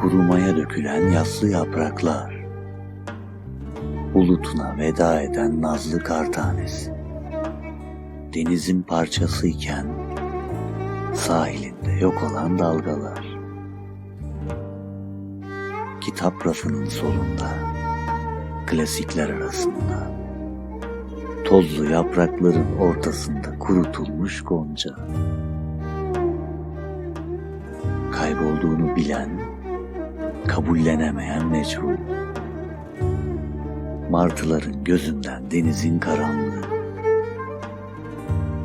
kurumaya dökülen yaslı yapraklar, bulutuna veda eden nazlı kar tanesi, denizin parçasıyken sahilinde yok olan dalgalar, kitap rafının solunda, klasikler arasında, tozlu yaprakların ortasında kurutulmuş gonca, kaybolduğunu bilen, kabullenemeyen meçhul, martıların gözünden denizin karanlığı,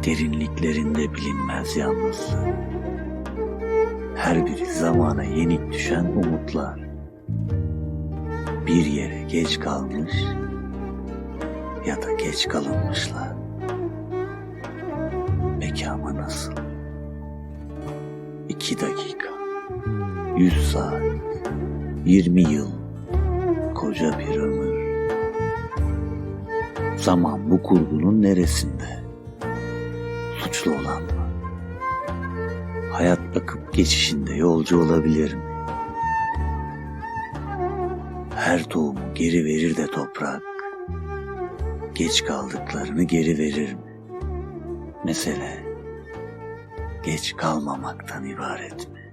derinliklerinde bilinmez yalnızlığı, her biri zamana yenik düşen umutlar, bir yere geç kalmış ya da geç kalınmışlar. Peki nasıl? İki dakika, yüz saat, yirmi yıl, koca bir ömür. Zaman bu kurgunun neresinde? Suçlu olan mı? Hayat akıp geçişinde yolcu olabilir mi? Her tohumu geri verir de toprak, geç kaldıklarını geri verir mi? Mesele geç kalmamaktan ibaret mi?